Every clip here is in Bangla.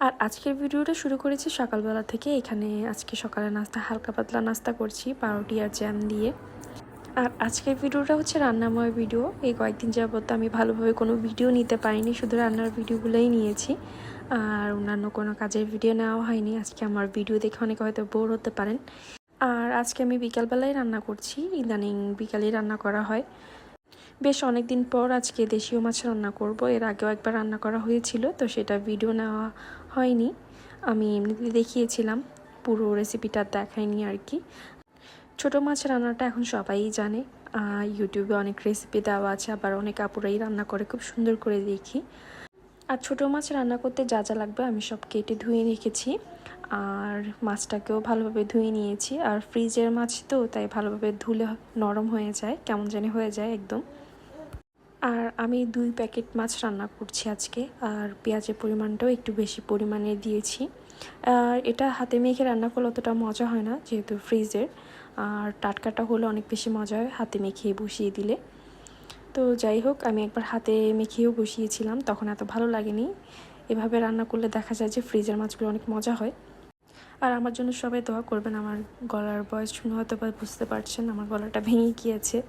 আর আজকের ভিডিওটা শুরু করেছি সকালবেলা থেকে। এখানে আজকে সকালে নাস্তা, হালকা পাতলা নাস্তা করছি, পাউরুটি আর জ্যাম দিয়ে। আর আজকের ভিডিওটা হচ্ছে রান্নাময় ভিডিও। এই কয়েকদিন যাবত আমি ভালোভাবে কোনো ভিডিও নিতে পারিনি, শুধু রান্নার ভিডিওগুলোই নিয়েছি। আর অন্যান্য কোনো কাজের ভিডিও নেওয়া হয়নি। আজকে আমার ভিডিও দেখে অনেকে হয়তো বোর হতে পারেন। আর আজকে আমি বিকালবেলায় রান্না করছি। ইদানিং বিকালেই রান্না করা হয়। বেশ অনেক দিন পর আজকে দেশীয় মাছ রান্না করব। এর আগেও একবার রান্না করা হয়েছিল, তো সেটা ভিডিও নেওয়া হয়নি। আমি এমনিতে দেখিয়েছিলাম, পুরো রেসিপিটা দেখায়নি আর কি ছোটো মাছ রান্নাটা এখন সবাই জানে। ইউটিউবে অনেক রেসিপি দেওয়া আছে, আবার অনেক আপুরাই রান্না করে, খুব সুন্দর করে দেখি। আর ছোটো মাছ রান্না করতে যা যা লাগবে আমি সব কেটে ধুয়ে রেখেছি। আর মাছটাকেও ভালোভাবে ধুয়ে নিয়েছি। আর ফ্রিজের মাছ তো, তাই ভালোভাবে ধুলে নরম হয়ে যায়, কেমন জানি হয়ে যায় একদম। আর আমি দুই প্যাকেট মাছ রান্না করছি আজকে, আর পেঁয়াজের পরিমাণটাও একটু বেশি পরিমাণে দিয়েছি। আর এটা হাতে মেখে রান্না করলে অতটা মজা হয় না, যেহেতু ফ্রিজের। আর টাটকাটা হলে অনেক বেশি মজা হয় হাতে মেখে বসিয়ে দিলে। তো যাই হোক, আমি একবার হাতে মেখেও বসিয়েছিলাম, তখন এত ভালো লাগেনি। এভাবে রান্না করলে দেখা যায় যে ফ্রিজের মাছগুলো অনেক মজা হয়। আর আমার জন্য সবাই দোয়া করবেন, আমার গলার বয়স শুনে হয়তো বা বুঝতে পারছেন, আমার গলাটা ভেঙে গিয়েছে।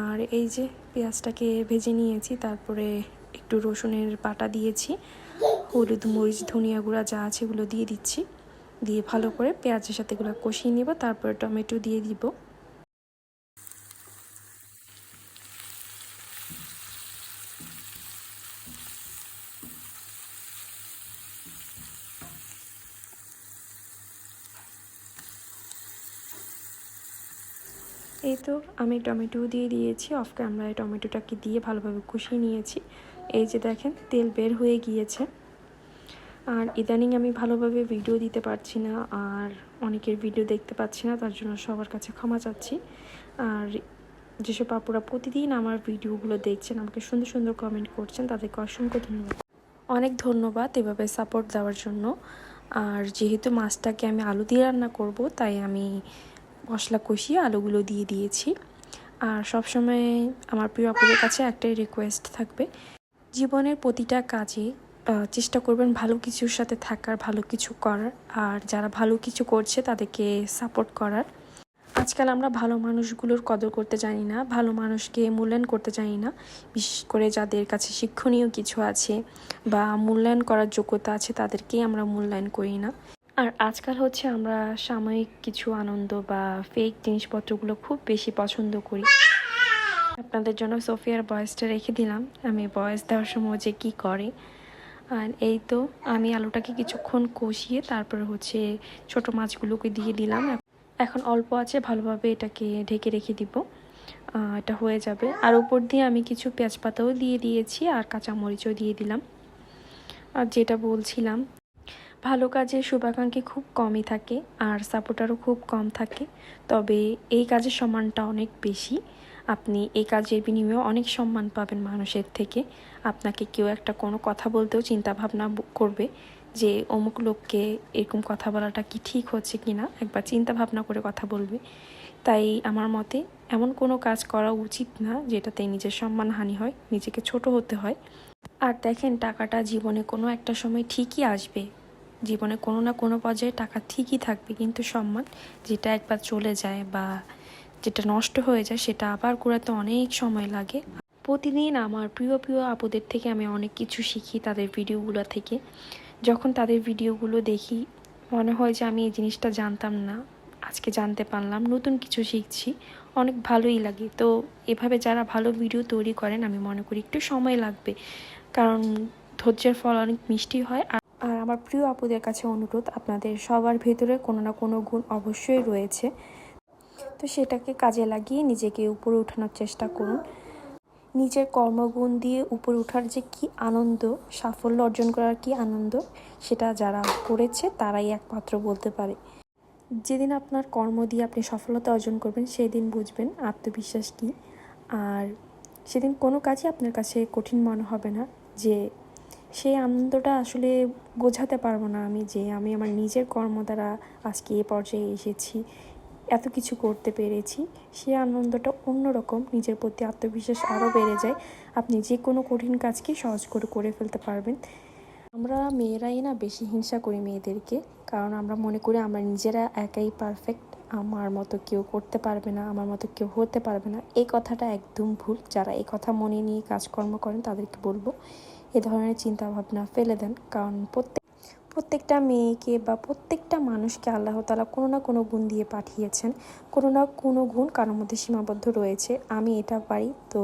আর এই যে পেঁয়াজটাকে ভেজে নিয়েছি, তারপরে একটু রসুনের পাটা দিয়েছি, হলুদ, মরিচ, ধনিয়া গুঁড়া যা আছে ওগুলো দিয়ে দিচ্ছি। দিয়ে ভালো করে পেঁয়াজের সাথে এগুলো কষিয়ে নেব, তারপরে টমেটো দিয়ে দিব। এই তো আমি টমেটো দিয়ে দিয়েছি অফ ক্যামেরায় টমেটোটাকে দিয়ে ভালোভাবে কষিয়ে নিয়েছি। এই যে দেখেন, তেল বের হয়ে গিয়েছে। আর ইদানিং আমি ভালোভাবে ভিডিও দিতে পারছি না, আর অনেকের ভিডিও দেখতে পাচ্ছি না, তার জন্য সবার কাছে ক্ষমা চাচ্ছি। আর যেসব আপুরা প্রতিদিন আমার ভিডিওগুলো দেখছেন, আমাকে সুন্দর সুন্দর কমেন্ট করছেন, তাদেরকে অসংখ্য ধন্যবাদ। অনেক ধন্যবাদ এভাবে সাপোর্ট দেওয়ার জন্য। আর যেহেতু মাছটাকে আমি আলু দিয়ে রান্না করব, তাই আমি মশলা কষিয়ে আলুগুলো দিয়ে দিয়েছি। আর সবসময় আমার প্রিয় আপুদের কাছে একটাই রিকোয়েস্ট থাকবে, জীবনের প্রতিটা কাজে চেষ্টা করবেন ভালো কিছুর সাথে থাকার, ভালো কিছু করার। আর যারা ভালো কিছু করছে তাদেরকে সাপোর্ট করার। আজকাল আমরা ভালো মানুষগুলোর কদর করতে জানি না, ভালো মানুষকে মূল্যায়ন করতে জানি না। বিশেষ করে যাদের কাছে শিক্ষণীয় কিছু আছে বা মূল্যায়ন করার যোগ্যতা আছে তাদেরকেই আমরা মূল্যায়ন করি না। আর আজকাল হচ্ছে আমরা সাময়িক কিছু আনন্দ বা ফেক জিনিসপত্রগুলো খুব বেশি পছন্দ করি। আপনাদের জন্য সোফিয়ার বয়েসটা রেখে দিলাম। আমি বয়েস দেওয়ার সময় যে কী করে। আর এই তো, আমি আলুটাকে কিছুক্ষণ কষিয়ে তারপরে হচ্ছে ছোট মাছগুলোকে দিয়ে দিলাম। এখন অল্প আছে, ভালোভাবে এটাকে ঢেকে রেখে দিব। এটা হয়ে যাবে। আর উপর দিয়ে আমি কিছু পেঁয়াজ পাতাও দিয়ে দিয়েছি আর কাঁচামরিচও দিয়ে দিলাম। আর যেটা বলছিলাম ভালো কাজে শুভাকাঙ্ক্ষী খুব কমই থাকে, আর সাপোর্টারও খুব কম থাকে। তবে এই কাজের সম্মানটা অনেক বেশি। আপনি এই কাজের বিনিময়ে অনেক সম্মান পাবেন মানুষের থেকে। আপনাকে কেউ একটা কোনো কথা বলতেও চিন্তা ভাবনা করবে যে অমুক লোককে এরকম কথা বলাটা কি ঠিক হচ্ছে কি না একবার চিন্তা ভাবনা করে কথা বলবে। তাই আমার মতে এমন কোনো কাজ করা উচিত না যেটাতে নিজের সম্মানহানি হয়, নিজেকে ছোট হতে হয়। আর দেখেন, টাকাটা জীবনে কোনো একটা সময় ঠিকই আসবে। জীবনে কোনো না কোনো পর্যায়ে টাকা ঠিকই থাকবে, কিন্তু সম্মান যেটা একবার চলে যায় বা যেটা নষ্ট হয়ে যায় সেটা আবার করাতে অনেক সময় লাগে। প্রতিদিন আমার প্রিয় প্রিয় আপুদের থেকে আমি অনেক কিছু শিখি তাদের ভিডিওগুলো থেকে। যখন তাদের ভিডিওগুলো দেখি, মনে হয় যে আমি এই জিনিসটা জানতাম না, আজকে জানতে পারলাম, নতুন কিছু শিখছি, অনেক ভালোই লাগে। তো এভাবে যারা ভালো ভিডিও তৈরি করেন, আমি মনে করি একটু সময় লাগবে, কারণ ধৈর্যের ফল অনেক মিষ্টি হয়। আর আমার প্রিয় আপুদের কাছে অনুরোধ, আপনাদের সবার ভেতরে কোনো না কোনো গুণ অবশ্যই রয়েছে। তো সেটাকে কাজে লাগিয়ে নিজেকে উপরে উঠানোর চেষ্টা করুন। নিজের কর্মগুণ দিয়ে উপরে ওঠার যে কি আনন্দ, সাফল্য অর্জন করার কি আনন্দ, সেটা যারা করেছে তারাই একমাত্র বলতে পারে। যেদিন আপনার কর্ম দিয়ে আপনি সফলতা অর্জন করবেন, সেদিন বুঝবেন আত্মবিশ্বাস কী। আর সেদিন কোনো কাজই আপনার কাছে কঠিন মনে হবে না যে সেই আনন্দটা আসলে বোঝাতে পারব না আমি যে আমি আমার নিজের কর্ম দ্বারা আজকে এ পর্যায়ে এসেছি, এত কিছু করতে পেরেছি, সেই আনন্দটা অন্যরকম, নিজের প্রতি আত্মবিশ্বাস আরও বেড়ে যায়। আপনি যে কোনো কঠিন কাজকে সহজ করে করে ফেলতে পারবেন। আমরা মেয়েরাই না বেশি হিংসা করি মেয়েদেরকে, কারণ আমরা মনে করি আমরা নিজেরা একাই পারফেক্ট আমার মতো কেউ করতে পারবে না, আমার মতো কেউ হতে পারবে না। এই কথাটা একদম ভুল, যারা এই কথা মনে নিয়ে কাজকর্ম করেন তাদেরকে বলব। এ ধরনের চিন্তাভাবনা ফেলে দেন। কারণ প্রত্যেক, প্রত্যেকটা মেয়েকে বা প্রত্যেকটা মানুষকে আল্লাহ তালা কোনো না কোনো গুণ দিয়ে পাঠিয়েছেন। কোনো না কোনো গুণ কারোর মধ্যে সীমাবদ্ধ রয়েছে। আমি এটা পারি, তো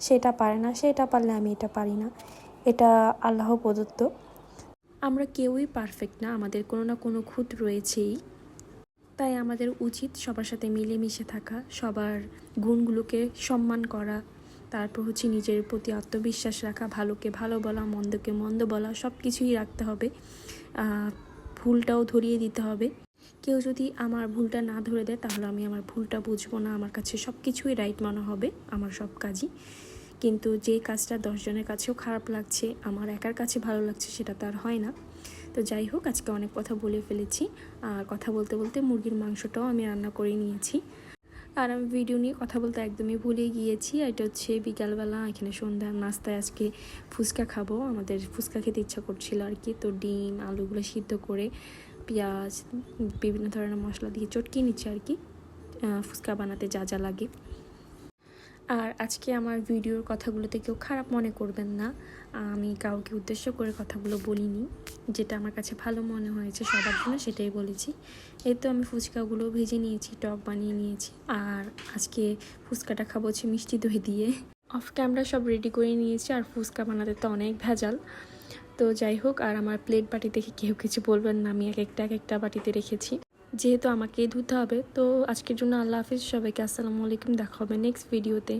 সেটা পারে না, সেটা পারলে আমি এটা পারি না। এটা আল্লাহ প্রদত্ত। আমরা কেউই পারফেক্ট না, আমাদের কোনো না কোনো খুঁত রয়েছেই। তাই আমাদের উচিত সবার সাথে মিলেমিশে থাকা, সবার গুণগুলোকে সম্মান করা তারপর হচ্ছে নিজের প্রতি আত্মবিশ্বাস রাখা, ভালোকে ভালো বলা, মন্দকে মন্দ বলা সব কিছুই রাখতে হবে। ভুলটাও ধরিয়ে দিতে হবে। কেউ যদি আমার ভুলটা না ধরে দেয়, তাহলে আমি আমার ভুলটা বুঝব না। আমার কাছে সব কিছুই রাইট মনে হবে, আমার সব কাজই। কিন্তু যে কাজটা দশজনের কাছেও খারাপ লাগছে, আমার একার কাছে ভালো লাগছে, সেটা তো আর হয় না। তো যাই হোক, আজকে অনেক কথা বলে ফেলেছি। আর কথা বলতে বলতে মুরগির মাংসটাও আমি রান্না করে নিয়েছি। আর আমি ভিডিও নিয়ে কথা বলতে একদমই ভুলে গিয়েছি। এটা হচ্ছে বিকালবেলা, এখানে সন্ধ্যার নাস্তায় আজকে ফুচকা খাব। আমাদের ফুচকা খেতে ইচ্ছা করছিল আর কি। তো ডিম, আলুগুলো সিদ্ধ করে, পেঁয়াজ, বিভিন্ন ধরনের মশলা দিয়ে চটকিয়ে নিচ্ছে আর কি। ফুচকা বানাতে যা যা লাগে। আর আজকে আমার ভিডিওর কথাগুলোতে কেউ খারাপ মনে করবেন না। আমি কাউকে উদ্দেশ্য করে কথাগুলো বলিনি। যেটা আমার কাছে ভালো মনে হয়েছে সবার জন্য সেটাই বলেছি। এই তো আমি ফুচকাগুলো ভেজে নিয়েছি, টক বানিয়ে নিয়েছি। আর আজকে ফুচকাটা খাব হচ্ছে মিষ্টি দই দিয়ে। অফ ক্যামেরা সব রেডি করে নিয়েছি আর ফুচকা বানাতে তো অনেক ভেজাল। তো যাই হোক, আর আমার প্লেট বাটি দেখে কেউ কিছু বলবেন না, আমি এক একটা এক একটা বাটিতে রেখেছি। যেহেতু আমাকেই ধুতে হবে, তো আজকের জন্য আল্লাহ হাফিজ, সবাইকে আসসালামু আলাইকুম, দেখা হবে নেক্সট ভিডিওতে